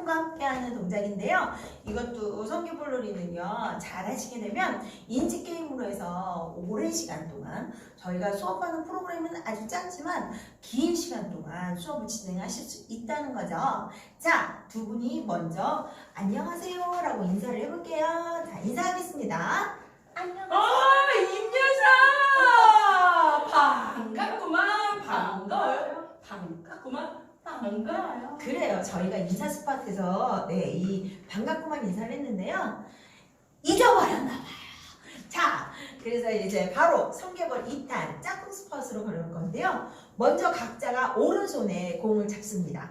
하겠습니다. 2탄은요, 짝꿍과 함께하는 동작인데요. 이것도 성기볼놀이는요, 잘 하시게 되면 인지게임으로 해서 오랜 시간 동안 저희가 수업하는 프로그램은 아주 짧지만 긴 시간 동안 수업을 진행하실 수 있다는 거죠. 자, 두 분이 먼저 안녕하세요 라고 인사를 해볼게요. 자, 인사하겠습니다. 아, 임여사! 반갑구만, 반가워요. 반갑구만, 반가워요. 그래요. 저희가 인사 스팟에서 네, 이 반갑구만 인사를 했는데요. 잊어버렸나 봐요. 자, 그래서 이제 바로 성개벌 2탄 짝꿍 스팟으로 걸을 건데요. 먼저 각자가 오른손에 공을 잡습니다.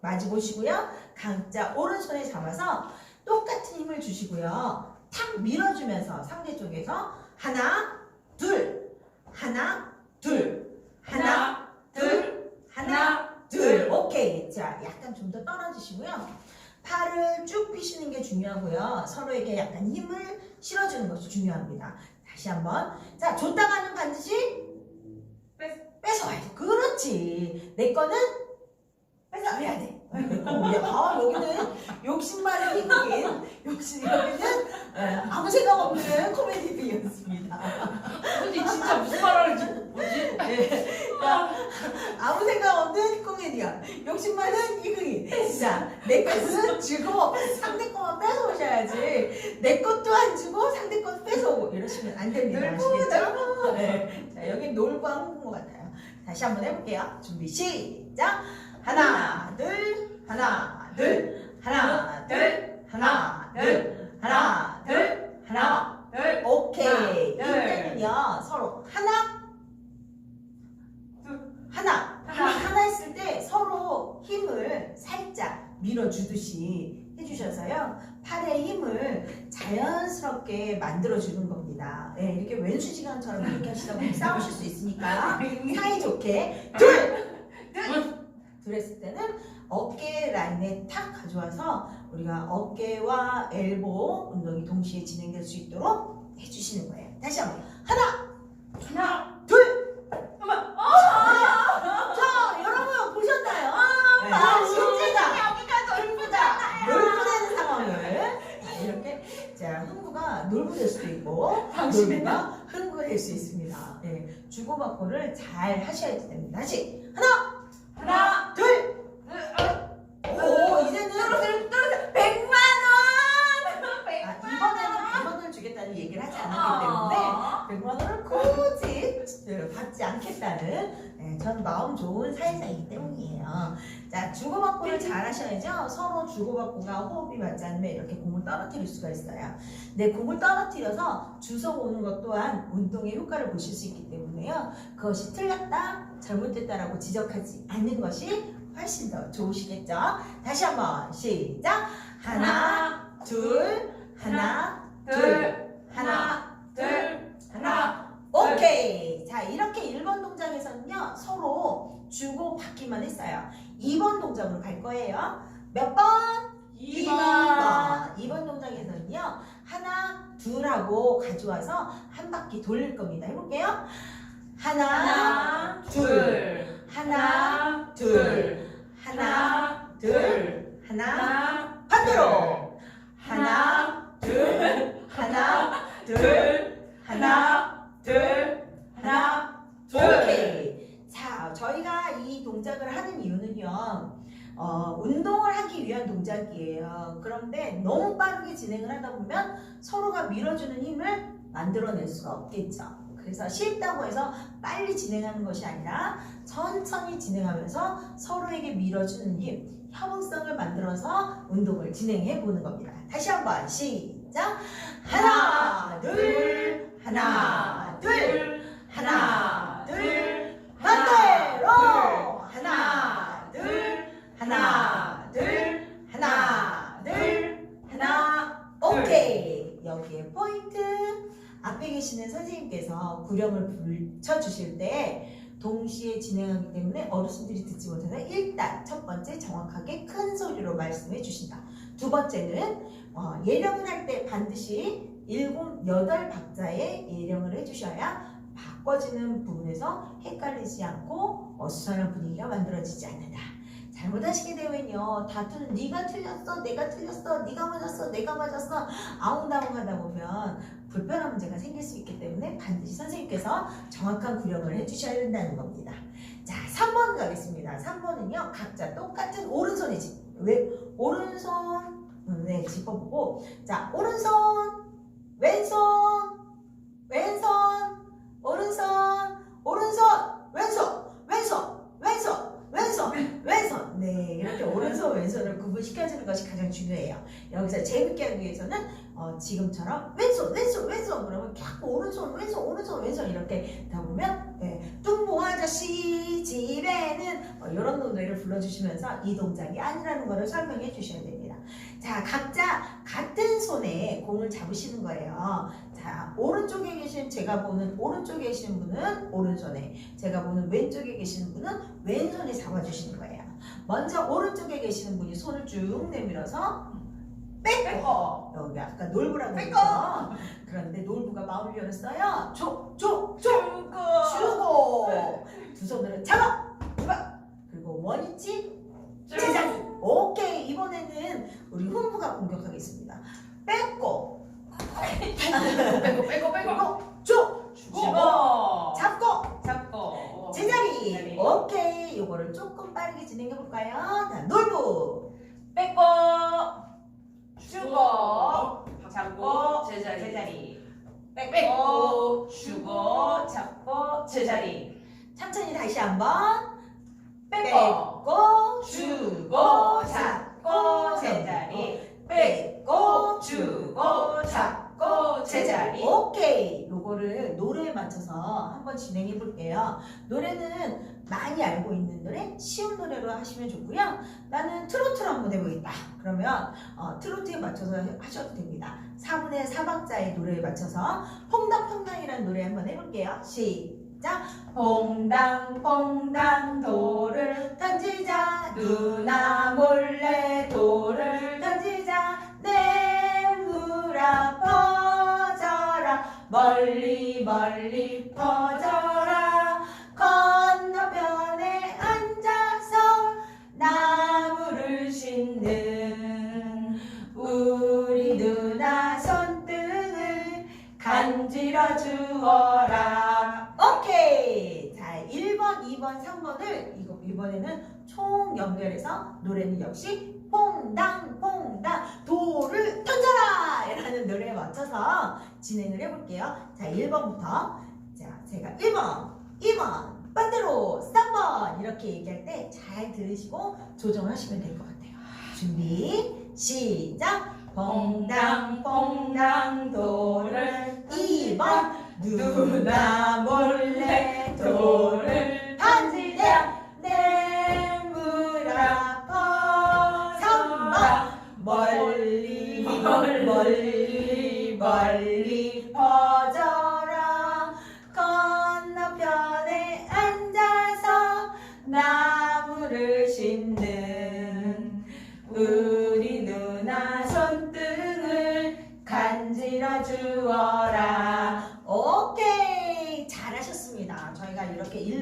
마주 보시고요. 각자 오른손에 잡아서 똑같은 힘을 주시고요. 탁 밀어주면서 상대 쪽에서 하나, 둘, 하나, 둘, 하나. 오케이. 자, 약간 좀 더 떨어지시고요. 팔을 쭉 펴시는 게 중요하고요. 서로에게 약간 힘을 실어주는 것이 중요합니다. 다시 한번. 자, 줬다가는 반드시 뺏- 뺏어와야 돼. 그렇지. 내 거는 뺏어와야 돼. 아, 여기는 욕심 많은 이긴 욕심 여기는 에, 아무 생각 없는 코미디비였습니다. 언니 진짜 무슨 말 하는지 뭐지? 네. 자, 아무 생각 없는 코미디언. 욕심 많은 이근이. 자, 내 것은 주고 상대 것만 뺏어오셔야지. 내 것도 안 주고 상대 것 뺏어오고 이러시면 안 됩니다. 아시겠죠? 네. 자, 여기 놀고 한것 같아요. 다시 한번 해볼게요. 준비 시작. 하나, 둘, 하나, 둘, 하나, 둘, 하나, 둘, 하나, 둘, 하나. 네. 오케이. 둘. 이때는요 서로 하나, 둘. 하나, 하나. 하나 했을 때 서로 힘을 살짝 밀어주듯이 해주셔서요. 팔의 힘을 자연스럽게 만들어주는 겁니다. 예, 이렇게 왼수지간처럼 이렇게 하시다 보면 싸우실 수 있으니까 사이좋게. 둘, 둘, 둘 했을 때는 어깨 라인에 탁 가져와서 우리가 어깨와 엘보 운동이 동시에 진행될 수 있도록 해주시는 거예요. 다시 한번. 하나, 하나, 둘. 한번. 자, 여러분 보셨나요? 네. 아, 실제다. 여기가 흥부다. 놀부되는 상황을 자, 이렇게 자 흥부가 놀부될 수도 있고 당신은? 놀부가 흥부 될 수 있습니다. 네, 주고받고를 잘 하셔야 됩니다. 다시 하나, 하나, 둘. 오 이제는 떨어뜨려, 떨어뜨려. 백만 원! 아, 백만 이번에는 100만 원을 주겠다는 얘기를 하지 않았기 때문에 100만 원을 굳이 받지 않겠다는 네, 전 마음 좋은 사회자이기 때문이에요. 자, 주고받고를 잘 하셔야죠. 서로 주고받고가 호흡이 맞지 않으면 이렇게 공을 떨어뜨릴 수가 있어요. 내 공을 떨어뜨려서 주워 오는 것 또한 운동의 효과를 보실 수 있기 때문에요. 그것이 틀렸다, 잘못됐다라고 지적하지 않는 것이 훨씬 더 좋으시겠죠? 다시 한번 시작! 하나, 둘, 하나, 둘, 하나, 둘, 하나, 오케이. 자, 이렇게 1번 동작에서는요, 서로 주고 받기만 했어요. 2번 동작으로 갈 거예요. 몇 번? 2번. 2번 동작에서는요, 하나, 둘하고 가져와서 한 바퀴 돌릴 겁니다. 해볼게요. 하나, 하나, 둘, 둘, 하나, 둘, 하나, 둘, 하나, 하나, 반대로. 하나, 둘, 하나, 둘, 하나, 둘, 하나, 오케이. 자, 저희가 이 동작을 하는 이유는요, 어, 운동을 하기 위한 동작이에요. 그런데 너무 빠르게 진행을 하다 보면 서로가 밀어주는 힘을 만들어낼 수가 없겠죠. 그래서 쉽다고 해서 빨리 진행하는 것이 아니라 천천히 진행하면서 서로에게 밀어주는 힘, 협응성을 만들어서 운동을 진행해 보는 겁니다. 다시 한번 시작! 하나, 둘, 하나, 둘, 하나, 둘, 반대로 하나, 둘, 하나, 둘, 하나, 둘, 하나, 오케이. 여기에 포인트. 앞에 계시는 선생님께서 구령을 붙여주실 때 동시에 진행하기 때문에 어르신들이 듣지 못해서 일단 첫 번째 정확하게 큰 소리로 말씀해 주신다. 두 번째는 어, 예령을 할 때 반드시 일곱 여덟 박자의 예령을 해주셔야 바꿔지는 부분에서 헷갈리지 않고 어수선한 분위기가 만들어지지 않는다. 자, 잘못하시게 되면요. 다투는 네가 틀렸어 내가 틀렸어 네가 맞았어 내가 맞았어. 아웅다웅 하다 보면 불편한 문제가 생길 수 있기 때문에 반드시 선생님께서 정확한 구령을 해주셔야 된다는 겁니다. 자 3번 가겠습니다. 3번은요. 각자 똑같은 오른손에 짚, 왜 오른손 음, 네 짚어보고. 자 오른손 왼손 왼손 오른손 오른손 왼손 왼손 왼손 왼손 왼손. 네 이렇게 오른손 왼손을 구분시켜주는 것이 가장 중요해요. 여기서 재밌게 하기 위해서는 어, 지금처럼 왼손 왼손 왼손. 그러면 자꾸 오른손 왼손 오른손 왼손 이렇게 다 보면 네, 뚱보 아저씨 집에는. 어, 이런 노래를 불러주시면서 이 동작이 아니라는 것을 설명해 주셔야 됩니다. 자 각자 같은 손에 공을 잡으시는 거예요 자 오른쪽에 계신 제가 보는 오른쪽에 계신 분은 오른손에 제가 보는 왼쪽에 계시는 분은 왼손에 잡아주시는 거예요. 먼저 오른쪽에 계시는 분이 손을 쭉 내밀어서 빼고. 여기 아까 놀부라고. 했죠. 그런데 놀부가 마음을 열었어요. 족족 요거를 조금 빠르게 진행해 볼까요? 자 놀부 빼고. 주고. 잡고 제자리. 제자리 빼고. 주고. 잡고 제자리. 천천히 다시 한번 빼고. 주고 잡고 제자리. 맞춰서 한번 진행해 볼게요. 노래는 많이 알고 있는 노래 쉬운 노래로 하시면 좋고요. 나는 트로트로 한번 해보겠다. 그러면 어, 트로트에 맞춰서 하셔도 됩니다. 4분의 4박자의 노래에 맞춰서 퐁당퐁당이라는 노래 한번 해볼게요. 시작! 퐁당 퐁당 돌을 던지자. 누나 몰래 돌을 던지자 멀리 멀리 퍼져라. 건너편에 앉아서 나무를 싣는 우리 누나 손등을 간지러 주어라. 오케이. 자 1번 2번 3번을 이거 이번에는 총 연결해서 노래는 역시 퐁당 퐁당 노래에 맞춰서 진행을 해볼게요. 자 1번부터. 자 제가 1번 2번 반대로 3번 이렇게 얘기할 때 잘 들으시고 조정하시면 될 것 같아요. 준비 시작. 퐁당 퐁당 돌을 2번. 누나 몰래 돌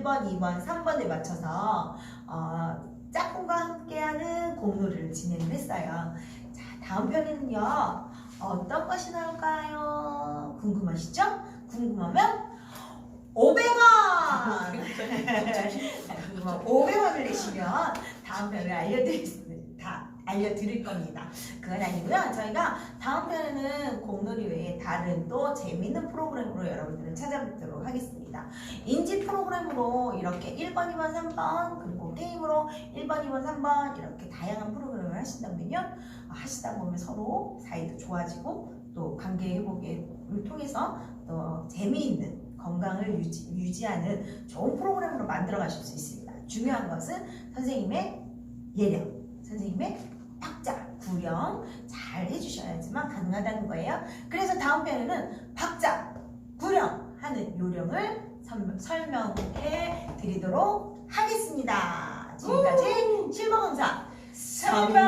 1번 2번 3번에 맞춰서 어, 짝꿍과 함께하는 공놀이를 진행을 했어요 자 다음 편에는요 어떤 것이 나올까요 궁금하시죠? 궁금하면 500원 500원을 내시면 다음 편을 알려드리겠습니다. 다 알려드릴 겁니다. 그건 아니고요. 저희가 다음 편에는 공놀이 외에 다른 또 재밌는 프로그램으로 여러분들을 찾아뵙도록 하겠습니다. 인지 프로그램으로 이렇게 1번, 2번, 3번 그리고 게임으로 1번, 2번, 3번 이렇게 다양한 프로그램을 하신다면요. 어, 하시다 보면 서로 사이도 좋아지고 또 관계 회복을 통해서 또 재미있는 건강을 유지, 유지하는 좋은 프로그램으로 만들어 가실 수 있습니다. 중요한 것은 선생님의 예령, 선생님의 박자, 구령 잘 해주셔야지만 가능하다는 거예요. 그래서 다음 편에는 박자, 하는 요령을 설- 설명해 드리도록 하겠습니다. 지금까지 실버검사 선배